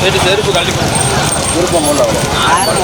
சரி செருப்பு கழட்டி விருப்பம் உள்ள அவ்வளோ யாரும்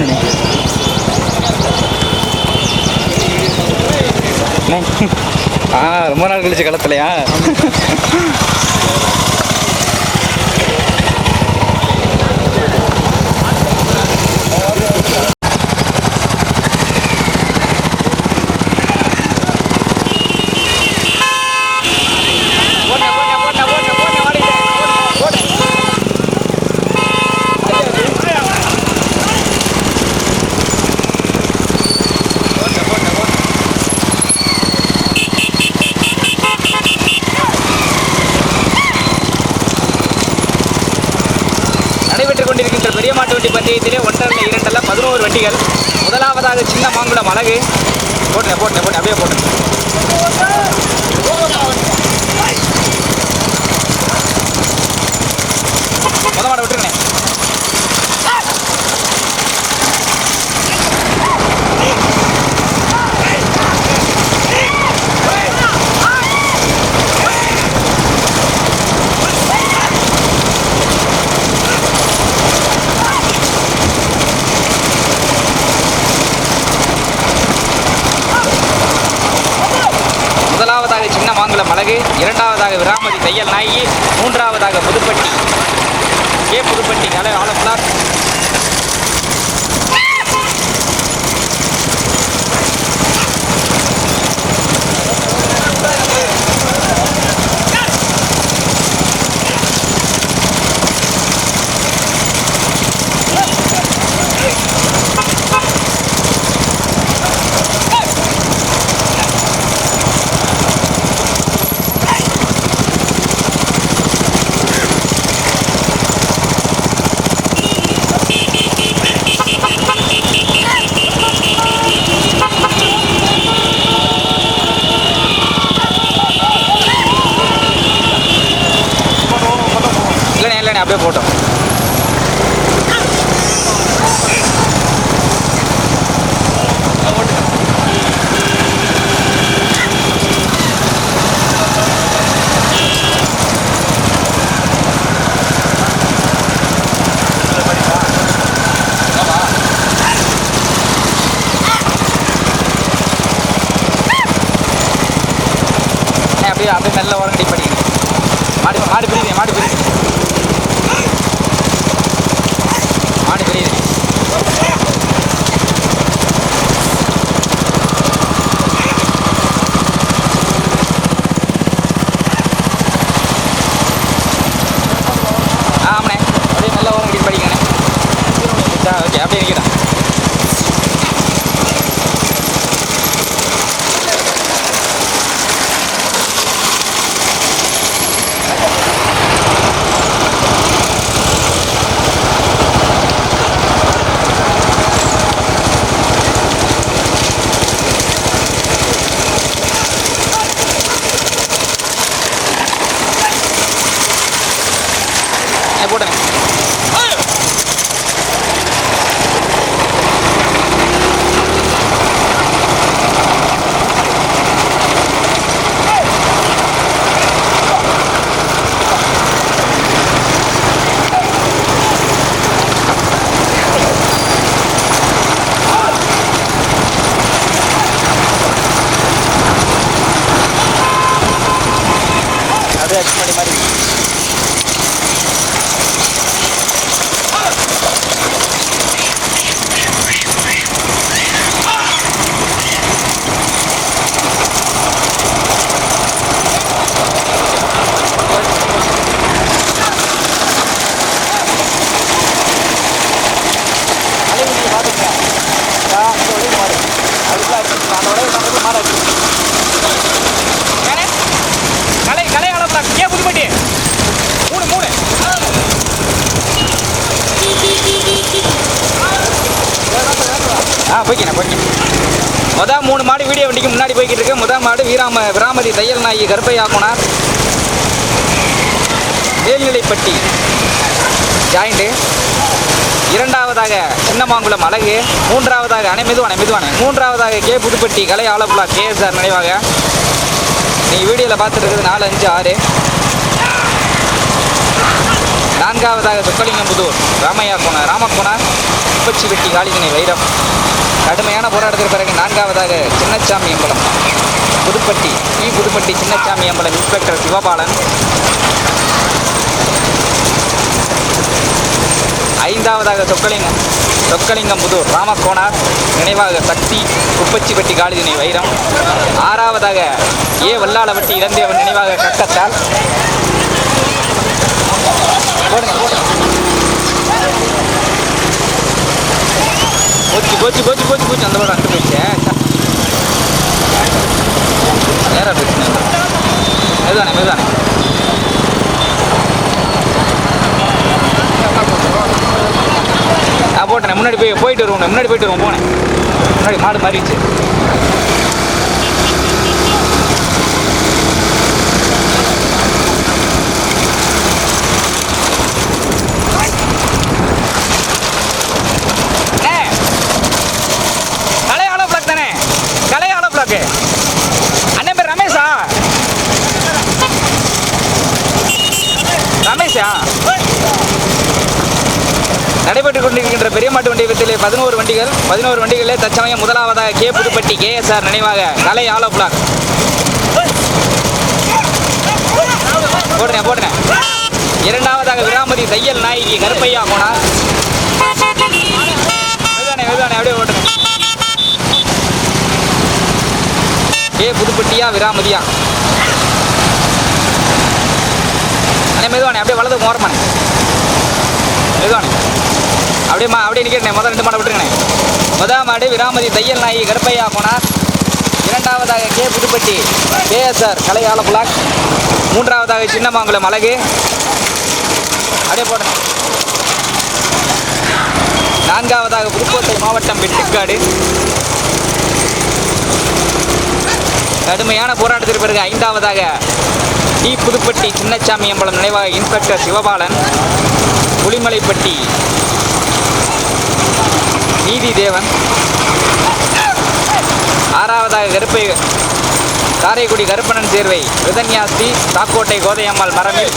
பதினொன்று ஆ ரொம்ப நாள் கழிச்சு களத்துலையா நடைபெற்றுக் கொண்டிருக்கின்ற பெரிய மாட்டு வண்டி பந்தயத்திலே ஒன்றல்ல இரண்டல்ல பதினோரு வண்டிகள் முதலாவதாக சின்ன மாங்குளம் அழகு. போட்டேன் போட்டேன் போட்டேன் அப்படியே போட்டேன் முத மாடை விட்டுருங்க முதலாவதாக சின்ன மாங்குளம் அழகு இரண்டாவதாக விராமதி தையல் நாயகி மூன்றாவதாக புதுப்பட்டி கே புதுப்பட்டி கலை ஆலப்புலார் இல்லைண்ணே இல்லைண்ணே அப்படியே போட்டோம் அண்ணே, அப்படியே மெல்ல ஓரம் படிக்கணும் மாடு மாடு பிரியுது மாடு பிரியுது. போட்டுங்க வீடியோ வண்டிக்கு முன்னாடி போய்கிட்டு இருக்கு முதல் மாடு வீராம விராமதி தையல் நாயகி கருப்பையா போனார் மேல்நிலைப்பட்டி. ஜாயிண்ட்டு இரண்டாவதாக சின்னமாங்குளம் அழகு. மூன்றாவதாக அணை மெதுவான மூன்றாவதாக கே புதுப்பட்டி கலை ஆலப்புலா கேஎஸ்ஆர் நினைவாக. நீங்கள் வீடியோவில் பார்த்துட்டு நாலு அஞ்சு ஆறு. நான்காவதாக சொக்கலிங்கம்புதூர் ராமையா கோணர் ராமக்கோணர் உப்பச்சி வெட்டி காளிதினை வைரம். கடுமையான போராட்டத்திற்கு பிறகு நான்காவதாக சின்னச்சாமி அம்பலம் புதுப்பட்டி இ புதுப்பட்டி சின்னச்சாமி அம்பலம் இன்ஸ்பெக்டர் சிவபாலன். ஐந்தாவதாக சொக்கலிங்கம் சொக்கலிங்கம் புதூர் ராமக்கோணார் நினைவாக சக்தி குப்பச்சிப்பட்டி காலிதினை வைரம். ஆறாவதாக ஏ வல்லாளவட்டி இளந்தேவன் நினைவாக கக்கத்தால். போடுங்க, போடுங்க. போச்சு போச்சு போச்சு போச்சு போச்சு. அந்த படம் அண்டு போயிடுச்சு. நேராக போயிடுச்சு மெதுவானே மெதுவானே. நான் போட்டேன் முன்னாடி போய் போயிட்டு வருவோம். முன்னாடி போயிட்டு வருவோம். போனேன். முன்னாடி மாடு மாறிடுச்சு அண்ணே, கலை ஆலோ பிளாக் தானே கலை ஆலோ பிளாக்கு அண்ணன் பேர் ரமேஷா ரமேஷா நடைபெற்றுக் கொண்டிருக்கின்ற பெரிய மாட்டு வண்டி விபத்தில் பதினோரு வண்டிகள் பதினோரு வண்டிகளில் தற்சமயம் முதலாவதாக கே புதுப்பட்டி கேஎஸ்ஆர் நினைவாக கலை ஆலோ பிளாக். போடுறேன் போடுறேன் இரண்டாவதாக விராமதி தையல் நாயகி கருப்பையா போனா. மெதுவானே மெதுவானே அப்படியே ஓட்டுறேன் கே புதுப்பட்டியா விராமதியா. அண்ணே மெதுவானே அப்படியே வலது மோரமானே மெதுவானே அப்படியே மா அப்படியே நிற்கிறேன் முதல் ரெண்டு மாடை விட்டுருங்கண்ணே. முதல் மாடு விராமதி தையல் நாயகி கருப்பையா போனார். இரண்டாவதாக கே புதுப்பட்டி கேஎஸ்ஆர் கலை ஆலப்புலாக் மூன்றாவதாக சின்னமாங்குளம் அழகு. அப்படியே போடுங்க. நான்காவதாக புதுக்கோட்டை மாவட்டம் வெட்டுக்காடு. கடுமையான போராட்டத்திற்கு பிறகு ஐந்தாவதாக டி புதுப்பட்டி சின்னச்சாமி அம்பலம் நினைவாக இன்ஸ்பெக்டர் சிவபாலன். புலிமலைப்பட்டி நீதி தேவன் ஆறாவதாக கருப்பை காரைக்குடி கருப்பணன் சேர்வை விதன்யாஸ்தி தாக்கோட்டை கோதையம்மாள் மரமில்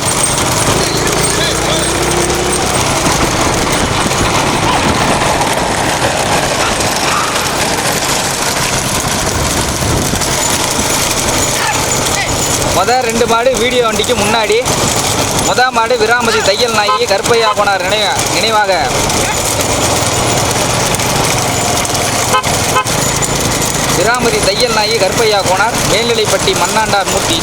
மொதல் ரெண்டு மாடு வீடியோ வண்டிக்கு முன்னாடி. மொதல் மாடு விராமதி தையல் நாயகி கருப்பையா போனார் நினைவ நினைவாக. விராமதி தையல் நாயி கருப்பையா கோனார் மேல்நிலைப்பட்டி மண்ணாண்டார் மூர்த்தி.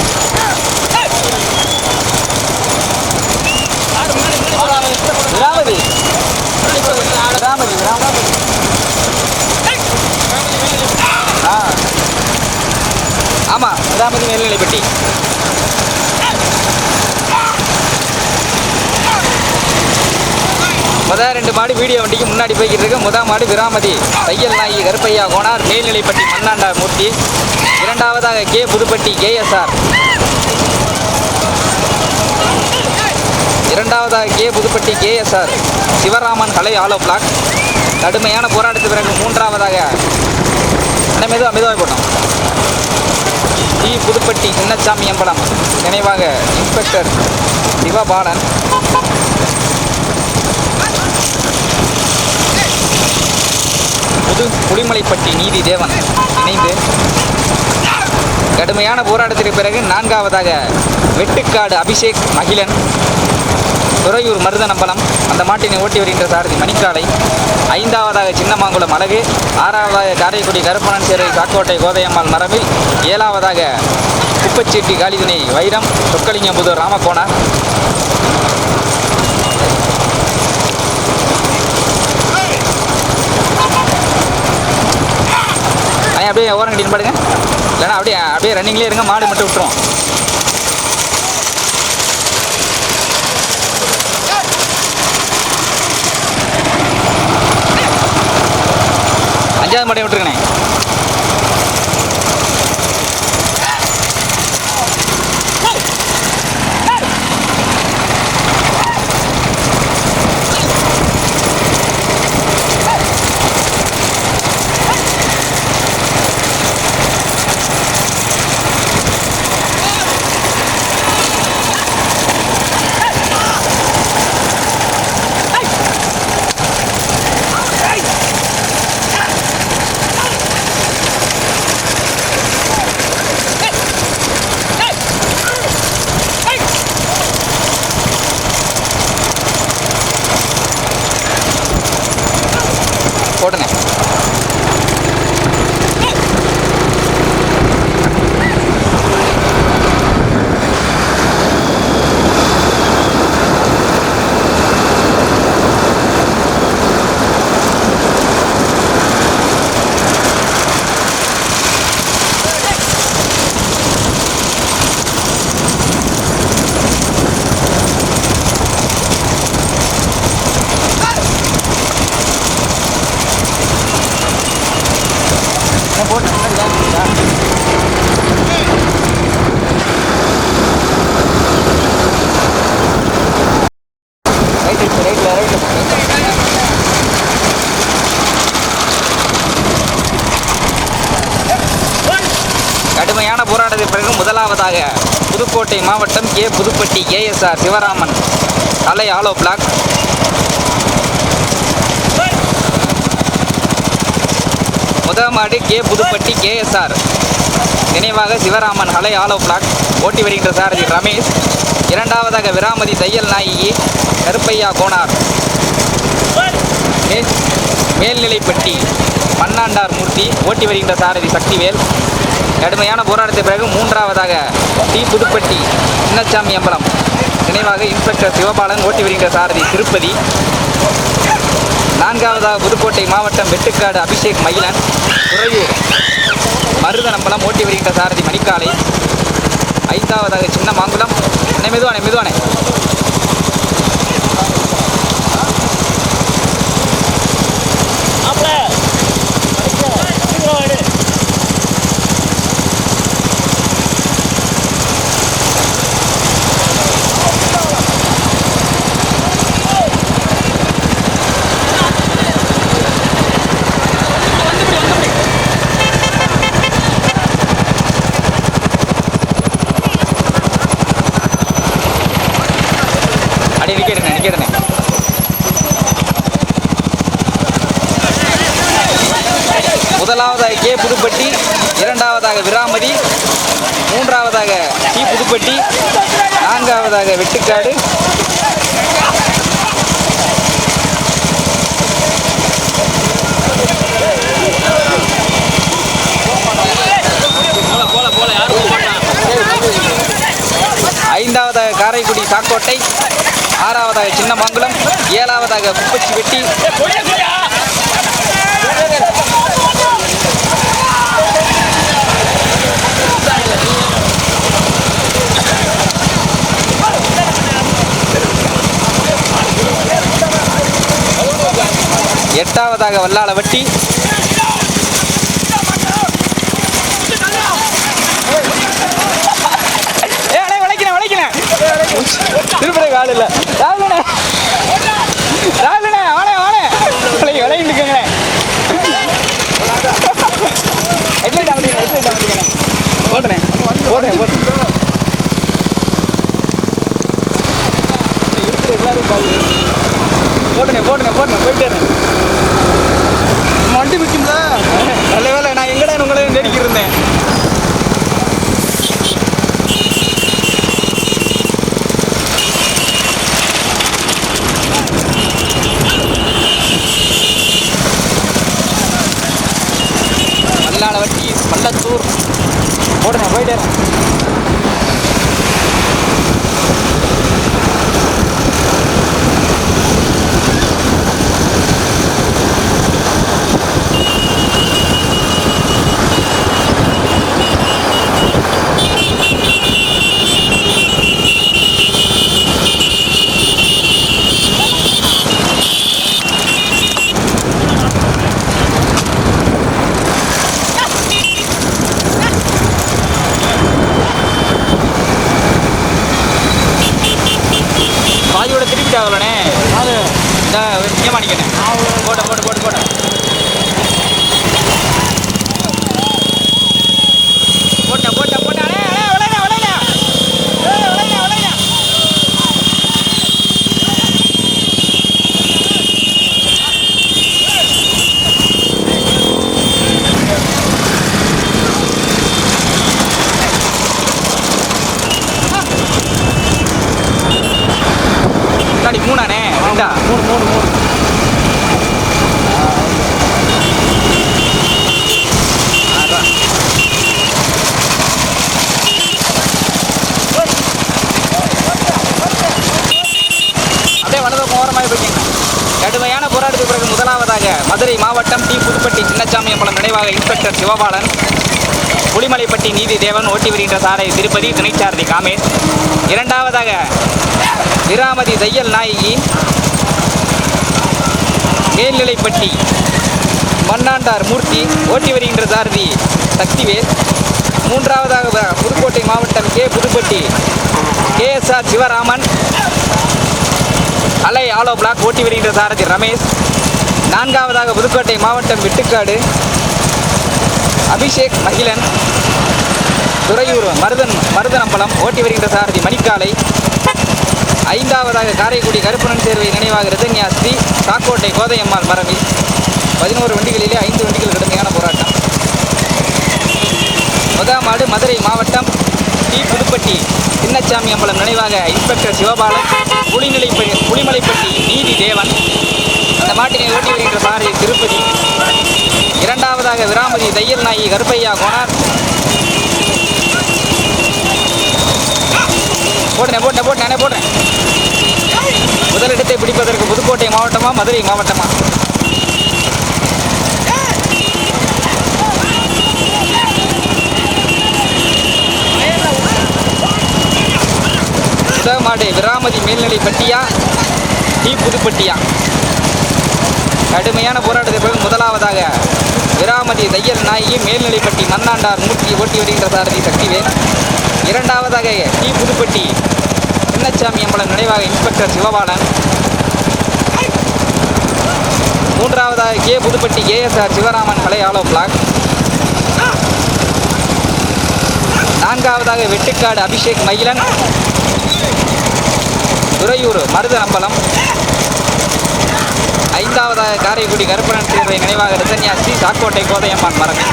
விராமதி விராமதி விராமதி ஆ. ஆமாம் விராமதி மேல்நிலைப்பட்டி. முதல் ரெண்டு மாடு வீடியோ வண்டிக்கு முன்னாடி போய்கிட்டு இருக்கு. முதல் மாடு விராமதி தையல் நாயகி கருப்பையா கோனார் மேல்நிலைப்பட்டி மண்ணாண்டா மூர்த்தி. இரண்டாவதாக கே. புதுப்பட்டி கேஎஸ்ஆர். இரண்டாவதாக K. Pudupatti KSR. Sivaraman Kalai hollow block. கடுமையான போராட்டத்து பிறகு மூன்றாவதாக அண்ணா மெதுவாக போட்டோம். டி. புதுப்பட்டி சின்னச்சாமி அம்பலம் நினைவாக இன்ஸ்பெக்டர் சிவபாலன். கொடிமலைப்பட்டி நீதி தேவன் இணைந்து கடுமையான போராட்டத்திற்கு பிறகு நான்காவதாக வெட்டுக்காடு அபிஷேக் மகிழன் துறையூர் மருதனம்பலம் அந்த மாட்டினை ஓட்டி வருகின்ற சாரதி மணிக்காலை ஐந்தாவதாக சின்னமாங்குளம் அழகு ஆறாவதாக காரைக்குடி கருப்பணன் சேரை காக்கோட்டை கோதையம்மாள் மரபில் ஏழாவதாக குப்பச்சீட்டி காளிதுணை வைரம் சொக்கலிங்கம்புதூர் ராமகோணார் அப்படியே ஓரம் கட்டின்னு பாடுங்க இல்லைன்னா அப்படியே அப்படியே ரன்னிங்லேயே இருங்க மாடு மட்டும் விட்டுருவோம் அஞ்சாவது மாட்டை விட்டுருக்கண்ணே போடுங்க ரைட் ரைட்ல ரைட்ல கடுமையான போராட்டத்திற்கு பிறகு முதலாவதாக புதுக்கோட்டை மாவட்டம் கே புதுப்பட்டி ஏஎஸ்ஆர் சிவராமன். அலை ஆலோ பிளாக். முதல் மாடு கே புதுப்பட்டி கேஎஸ்ஆர். நினைவாக சிவராமன் ஹலை ஆலோ பிளாக். ஓட்டி வருகின்ற சாரதி ரமேஷ். இரண்டாவதாக விராமதி தையல் நாயகி கருப்பையா கோனார். மேல்நிலைப்பட்டி மண்ணாண்டார் மூர்த்தி ஓட்டி வருகின்ற சாரதி சக்திவேல். கடுமையான போராட்டத்திற்கு பிறகு மூன்றாவதாக டி. புதுப்பட்டி சின்னச்சாமி அம்பலம். நினைவாக இன்ஸ்பெக்டர் சிவபாலன் ஓட்டி வருகின்ற சாரதி திருப்பதி. நான்காவதாக புதுக்கோட்டை மாவட்டம் வெட்டுக்காடு அபிஷேக் மயிலன். துறையூர் மருதனம்பலம் ஓட்டி வருகின்ற சாரதி மணிக்காலை. ஐந்தாவதாக சின்ன மாங்குளம் அண்ணே மெதுவானே மெதுவானே அடி நிற்கிறேன் நிற்கிறேன் முதலாவதாக கே புதுப்பட்டி இரண்டாவதாக விராமதி மூன்றாவதாக டி புதுப்பட்டி நான்காவதாக வெட்டுக்காடு. ஐந்தாவதாக காரைக்குடி சாக்கோட்டை ஆறாவதாக சின்னமங்கலம் ஏழாவதாக குப்பச்சி வெட்டி எட்டாவதாக வல்லாளவட்டி ஏய், அண்ணே, விளைக்கிறேன், விளைக்கிறேன். திருப்பதி ஆள் இல்லை. ராகுலண்ணே ராகுலண்ணே வாணே வாணே விளைய விளையிட்டு ஹெட்லைட் அமைக்கிறேன் ஹெட்லைட் அமைக்கிறேன் போட்டனே போட்டேன் ஓட்டுறேன் இருக்கிற எல்லாரும் பாவு போட்டனே போட்டனே போட்டனே போயிட்டே இருந்தேன் வண்டி விற்கும்ல நல்ல வேலை நான் எங்கடா உங்களை நெருக்கி இருந்தேன்? மல்லாள வட்டி பள்ளத்தூர் போடுறேன் போயிட்டேன் சிவபாலன் புலிமலைப்பட்டி நீதி தேவன் ஓட்டி வருகின்ற சாரை திருப்பதி துணைச்சாரதி காமேஷ். இரண்டாவதாக விராமதி தையல் நாயகி மேல்நிலைப்பட்டி மண்ணாண்டார் மூர்த்தி ஓட்டி வருகின்ற சாரதி சக்திவேல். மூன்றாவதாக வ- புதுக்கோட்டை மாவட்டம் கே புதுப்பட்டி கேஎஸ்ஆர் சிவராமன். அலை ஆலோ பிளாக் ஓட்டி வருகின்ற சாரதி ரமேஷ். நான்காவதாக புதுக்கோட்டை மாவட்டம் விட்டுக்காடு அபிஷேக் மகிழன் துறையூர் மருதன் மருதனம்பலம் ஓட்டி வருகின்ற சாரதி மணிக்காலை. ஐந்தாவதாக காரைக்குடி கருப்பணன் சேர்வை நினைவாக ரதன்யா ஸ்ரீ சாக்கோட்டை கோதையம்மாள் மரபில் பதினோரு வண்டிகளிலே ஐந்து வண்டிகள் கடுமையான போராட்டம். முதாமாடு மதுரை மாவட்டம் டி. புதுப்பட்டி சின்னச்சாமி அம்பலம் நினைவாக இன்ஸ்பெக்டர் சிவபாலன் புலிநிலைப்பள்ளி புலிமலைப்பட்டி நீதி தேவன். அந்த மாட்டினை ஓட்டி வருகின்ற சாரதி திருப்பதி. இரண்டாவதாக விராமதி தையல் நாயி கருப்பையா கோனார். போட்டேன் போட்டேன் போட்டேன் நானே போட்டேன் முதலிடத்தை பிடிப்பதற்கு புதுக்கோட்டை மாவட்டமா மதுரை மாவட்டமா? மாடு விராமதி மேல்நிலை பட்டியா டி புதுப்பட்டியா? கடுமையான போராட்டத்தை பிறகு முதலாவதாக விராமதி தையல் நாயகி மேல்நிலைப்பட்டி மன்னாண்டார் மூர்த்தி ஓட்டி வருகின்ற சாரதி சக்திவேல் இரண்டாவதாக டி. புதுப்பட்டி சின்னச்சாமி அம்பலம் நினைவாக இன்ஸ்பெக்டர் சிவபாலன். மூன்றாவதாக K. Pudupatti KSR Sivaraman Kalai hollow block. நான்காவதாக வெட்டுக்காடு அபிஷேக் மயிலன். துறையூர் மருத அம்பலம் ஐந்தாவதாக காரைக்குடி கருப்பணன் சேர்வை நினைவாக ரத்தன்யா ஸ்ரீ சாக்கோட்டை கோதையம்மான் மரபு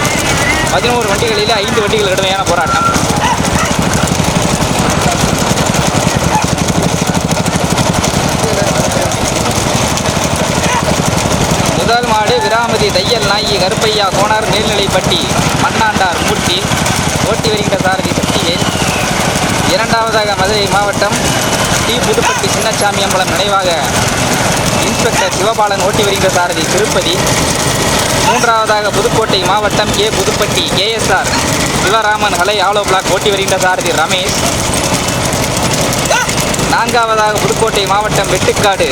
பதினோரு வண்டிகளில் ஐந்து வண்டிகள் கடுமையான போராட்டம். முதல் மாடு விராமதி தையல் நாயகி கருப்பையா கோனார் மேல்நிலைப்பட்டி மண்ணாண்டார் மூர்த்தி ஓட்டி வருகின்ற சாரதி சக்திவேல் இரண்டாவதாக மதுரை மாவட்டம் டி புதுப்பட்டி சின்னச்சாமி அம்பலம் நினைவாக இன்ஸ்பெக்டர் சிவபாலன் ஓட்டி வருகின்ற சாரதி திருப்பதி. மூன்றாவதாக புதுக்கோட்டை மாவட்டம் ஏ புதுப்பட்டி ஏஎஸ்ஆர் சிவராமன் ஹலை ஆலோ பிளாக் ஓட்டி வருகின்ற சாரதி ரமேஷ். நான்காவதாக புதுக்கோட்டை மாவட்டம் வெட்டுக்காடு.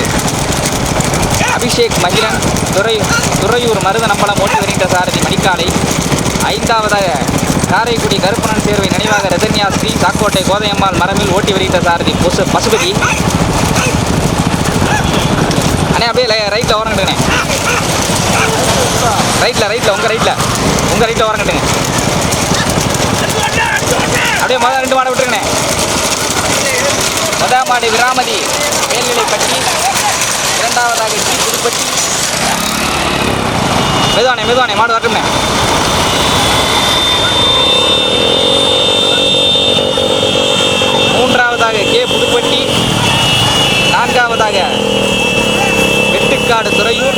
அபிஷேக் மகிழன் துறை துறையூர் மருதநம்பலம் ஓட்டி வருகின்ற சாரதி மணிக்காலை. ஐந்தாவதாக காரைக்குடி கருப்பணன் சேர்வை நினைவாக ரதன்யா ஸ்ரீ சாக்கோட்டை கோதையம்மாள் மரமில் ஓட்டி வருகின்ற சாரதி பசு பசுபதி. அண்ணே அப்படியே ரைட்டில் ஓரங்கட்டுங்கண்ணே ரைட்டில் ரைட்டில் உங்கள் ரைட்டில் உங்கள் ரைட்டில் ஓரங்கட்டுங்க அப்படியே முதல் ரெண்டு மாடை விட்டுருங்கண்ணே. முதல் மாடு விராமதி மேல்நிலைப்பட்டி இரண்டாவதாக டி புதுப்பட்டி மெதுவானே மெதுவானே மாடு வரட்டும்ண்ணே. மூன்றாவதாக கே புதுப்பட்டி நான்காவதாக ஏற்காடு துறையூர்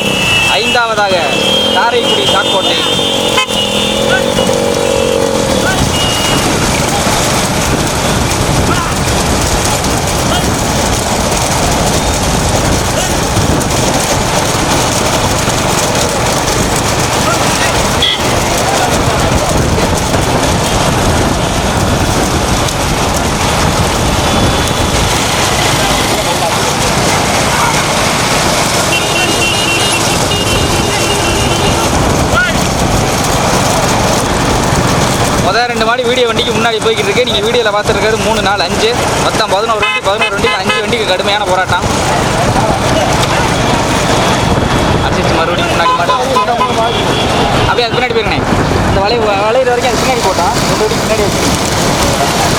ஐந்தாவதாக காரைக்குடி தாக்கோட்டை. முதல் வீடியோ வண்டிக்கு முன்னாடி போய்கிட்டு இருக்கு நீங்கள் வீடியோவில் பார்த்துருக்கிறது மூணு நாலு அஞ்சு மொத்தம் பதினோரு வண்டி பதினோரு வண்டிக்கு அஞ்சு வண்டிக்கு கடுமையான போராட்டம். அடிச்சு மறுபடியும் முன்னாடி மாடு. அப்படியே அது பின்னாடி போயிருக்கேன் இந்த வலை வளையிற வரைக்கும் அது பின்னாடி போட்டோம். ரெண்டு வண்டி பின்னாடி வச்சுருங்க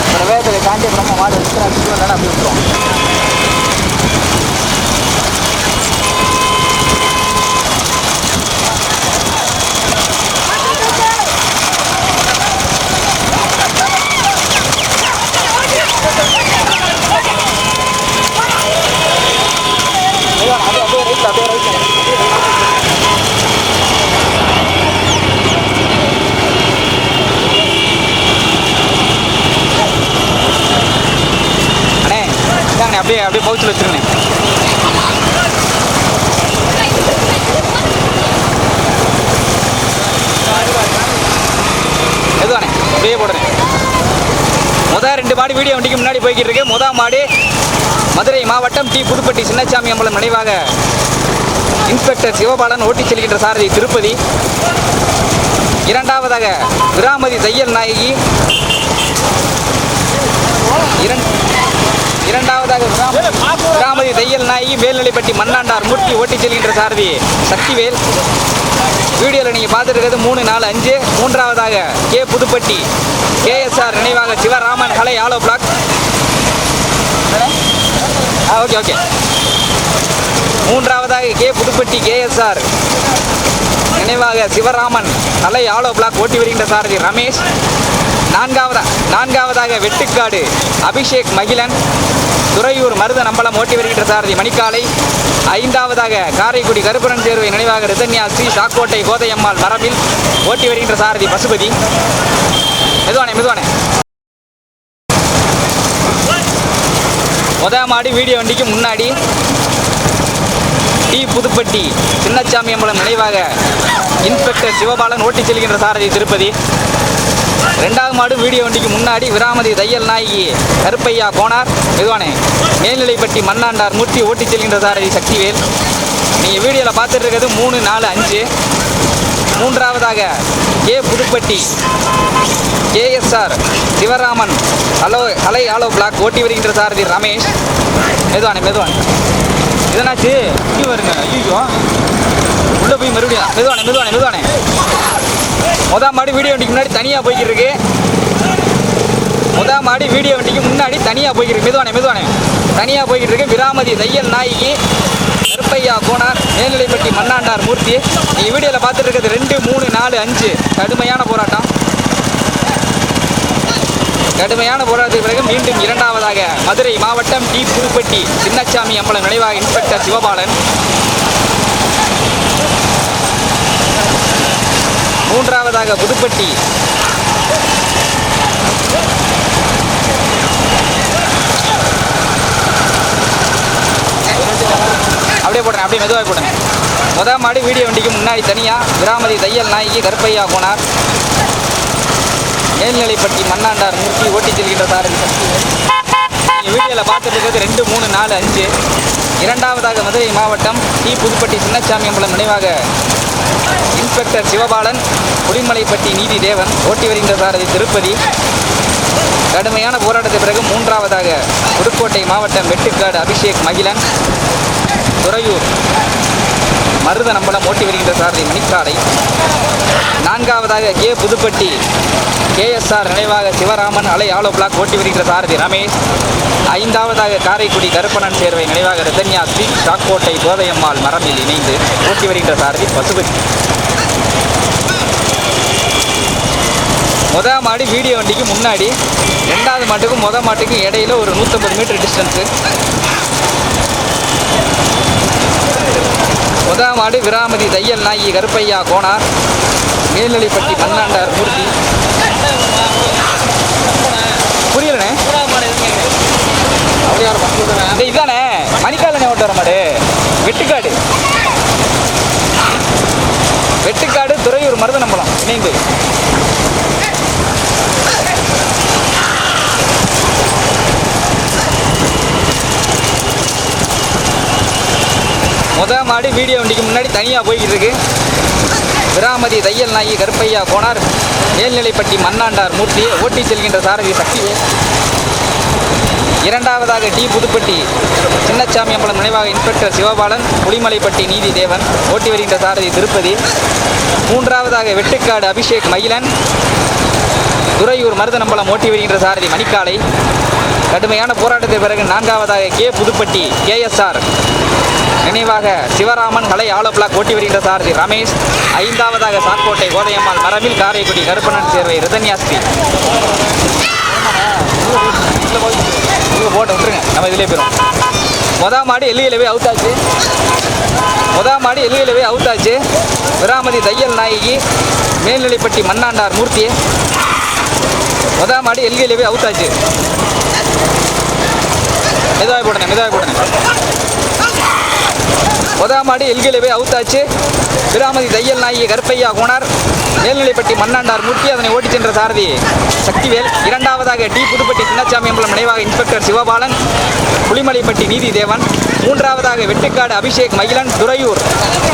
அப்புறம் வேகத்தில் காஞ்சி அப்புறமா மாடு வச்சு அடிச்சு விட்டுருவோம். அப்படியே பவுச்சில் வச்சுருந்தேன் எதுவானே அப்படியே போடுறேன். ரெண்டு மாடு வீடியோ வண்டிக்கு முன்னாடி போய்கிட்டு இருக்கு. மொதல் மாடு மதுரை மாவட்டம் டி. புதுப்பட்டி சின்னச்சாமி அம்பலம் நினைவாக இன்ஸ்பெக்டர் சிவபாலன் ஓட்டி செல்கின்ற சாரதி திருப்பதி. இரண்டாவதாக விராமதி தையல் நாயகி. இரண்டு இரண்டாவதாக விராமதி தையல் நாயகி மேல்நிலைப்பட்டி மண்ணாண்டார் மூர்த்தி ஓட்டிச் செல்கின்ற சாரதி சக்திவேல். வீடியோவில் நீங்கள் பார்த்துருக்கிறது மூணு நாலு அஞ்சு. மூன்றாவதாக கே புதுப்பட்டி கேஎஸ்ஆர் நினைவாக Sivaraman Kalai hollow block. Ah okay okay. மூன்றாவதாக கே புதுப்பட்டி கேஎஸ்ஆர் நினைவாக சிவராமன் கலை ஆலோ பிளாக் ஓட்டி வருகின்ற சாரதி ரமேஷ். நான்காவதா நான்காவதாக வெட்டுக்காடு அபிஷேக் மகிழன். துறையூர் மருத நம்பலம் ஓட்டி வருகின்ற சாரதி மணிக்காலை. ஐந்தாவதாக காரைக்குடி கருப்பரன் தேர்வை நினைவாக ரிதன்யா ஸ்ரீ சாக்கோட்டை கோதையம்மாள் மரபில் ஓட்டி வருகின்ற சாரதி பசுபதி. மெதுவானே மெதுவானே. முத மாடி வீடியோ வண்டிக்கு முன்னாடி டி புதுப்பட்டி சின்னச்சாமி அம்பலம் நினைவாக இன்ஸ்பெக்டர் சிவபாலன் ஓட்டிச் செல்கின்ற சாரதி திருப்பதி. ரெண்டாவது மாடு வீடியோ வண்டிக்கு முன்னாடி விராமதி தையல் நாயகி கருப்பையா கோனார் மெதுவானே. மேல்நிலைப்பட்டி மண்ணாண்டார் மூர்த்தி ஓட்டிச் செல்கின்ற சாரதி சக்திவேல். நீங்கள் வீடியோவில் பார்த்துட்டு இருக்கிறது மூணு நாலு அஞ்சு. மூன்றாவதாக K Pudupatti KSR Sivaraman. Hollow hollow hollow block ஓட்டி வருகின்ற சாரதி ரமேஷ். மெதுவானே மெதுவானே. இதனாச்சு இங்கே வருங்க. ஐயோ உள்ளே போய் மறுபடியும். மெதுவானே மெதுவானே மெதுவானே. மொதல் மாடி வீடியோ வண்டிக்கு முன்னாடி தனியாக போய்கிட்டு இருக்கு மொதல் மாடி வீடியோ வண்டிக்கு முன்னாடி தனியாக போய்கிட்டு இருக்கு மெதுவானே மெதுவானே. தனியாக போய்கிட்டு இருக்கு விராமதி தையல் நாயகி கருப்பையா கோனார் மேல்நிலைப்பட்டி மண்ணாண்டார் மூர்த்தி. நீங்கள் வீடியோவில் பார்த்துட்டு இருக்கிறது ரெண்டு மூணு நாலு அஞ்சு. கடுமையான போராட்டம். கடுமையான போராட்டத்தின் பிறகு மீண்டும் இரண்டாவதாக மதுரை மாவட்டம் டி. புதுப்பட்டி சின்னச்சாமி அம்பலம் நினைவாக இன்ஸ்பெக்டர் சிவபாலன். மூன்றாவதாக புதுப்பட்டி. அப்படியே போடுறேன் அப்படியே மெதுவாக போடுங்க முதல் மாடி வீடியோ வண்டிக்கு முன்னாடி தனியாக விராமதி தையல் நாயகி கருப்பையா கோனார் மேல்நிலைப்பட்டி மண்ணாண்டார் மூர்த்தி ஓட்டி செல்கின்ற சாரதி நீங்கள் வீடியோவில் பார்த்துட்டு இருக்கிறது ரெண்டு மூணு நாலு அஞ்சு. இரண்டாவதாக மதுரை மாவட்டம் டி புதுப்பட்டி சின்னச்சாமி அம்பலம் நினைவாக இன்ஸ்பெக்டர் சிவபாலன் குடிமலைப்பட்டி நீதி தேவன் ஓட்டி வருகின்ற சாரதி திருப்பதி. கடுமையான போராட்டத்தின் பிறகு மூன்றாவதாக புதுக்கோட்டை மாவட்டம் வெட்டுக்காடு அபிஷேக் மகிழன். துறையூர் மருத நம்பலம் ஓட்டி வருகின்ற சாரதி மணிக்காடை நான்காவதாக கே. புதுப்பட்டி கேஎஸ்ஆர் நினைவாக சிவராமன் அலை ஆலோ பிளாக் ஓட்டி வருகின்ற சாரதி ரமேஷ். ஐந்தாவதாக காரைக்குடி கருப்பணன் சேர்வை நினைவாக ரத்தன்யா ஸ்ரீ சாக்கோட்டை கோதையம்மாள் மரபில் இணைந்து ஓட்டி வருகின்ற சாரதி பசுபதி. மொதல் மாடு வீடியோ வண்டிக்கு முன்னாடி ரெண்டாவது மாட்டுக்கும் முதல் மாட்டுக்கும் இடையில ஒரு நூற்றம்பது மீட்டர் டிஸ்டன்ஸு முத மாடு விராமதி தையல் நாயகி கருப்பையா கோனார் மேல்நிலைப்பட்டி மண்ணாண்டார் மூர்த்தி. புரியலண்ணே? இதுதானே இதானே? மணிக்காலனே ஓட்டு வர மாடு? வெட்டுக்காடு. வெட்டுக்காடு துறையூர் மருதநம்பலம் இணைந்து. முத மாடி வீடியோ வண்டிக்கு முன்னாடி தனியாக போய்கிட்டு இருக்கு. விராமதி தையல் நாயி கருப்பையா கோனார் மேல்நிலைப்பட்டி மண்ணாண்டார் மூர்த்தி ஓட்டி செல்கின்ற சாரதி சக்தியே இரண்டாவதாக டி புதுப்பட்டி சின்னச்சாமி அம்பலம் நினைவாக இன்ஸ்பெக்டர் சிவபாலன் புலிமலைப்பட்டி நீதி தேவன் ஓட்டி வருகின்ற சாரதி திருப்பதி. மூன்றாவதாக வெட்டுக்காடு அபிஷேக் மயிலன் துறையூர் மருதநம்பலம் ஓட்டி வருகின்ற சாரதி மணிக்காலை. கடுமையான போராட்டத்திற்கு பிறகு நான்காவதாக கே புதுப்பட்டி கேஎஸ்ஆர் நினைவாக சிவராமன் கலை ஆலோ கோட்டி ஓட்டி வருகின்ற சாரதி ரமேஷ். ஐந்தாவதாக சாக்கோட்டை கோதையம்மாள் மரபில் காரைக்குடி கருப்பணன் சேர்வை ரிதன்யாஸ்ரீ போட்டு விட்டுருங்க நம்ம இதிலே போயிடும் மொதல் மாடு எல்லையிலவே அவுத்தாச்சு மொதல் மாடு எல்லையிலவே அவுத்தாச்சு விராமதி தையல் நாயகி மேல்நிலைப்பட்டி மண்ணாண்டார் மூர்த்தி. மொதல் மாடு எல்லையிலவே அவுத்தாச்சு மெதுவாக போடணும் மெதுவாக போடணும் முதல் மாடு எல்கிலவே அவுத்தாச்சு. விராமதி தையல் நாயகி கருப்பையா கோணார் மேல்நிலைப்பட்டி மண்ணாண்டார் மூர்த்தி அதனை ஓட்டிச் சென்ற சாரதி சக்திவேல். இரண்டாவதாக டி புதுப்பட்டி சின்னச்சாமி அம்பலம் நினைவாக இன்ஸ்பெக்டர் சிவபாலன். புளிமலைப்பட்டி நீதி தேவன். மூன்றாவதாக வெட்டுக்காடு அபிஷேக் மகிழன் துறையூர்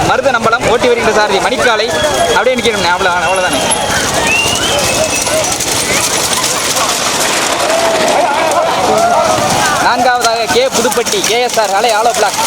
மருதநம்பலம் ஓட்டி வருகின்ற சாரதி மணிக்காலை. அப்படியே நிற்கணும் அவ்வளோ அவ்வளோதானே. நான்காவதாக கே புதுப்பட்டி கேஎஸ்ஆர் அலை ஆலோ பிளாக்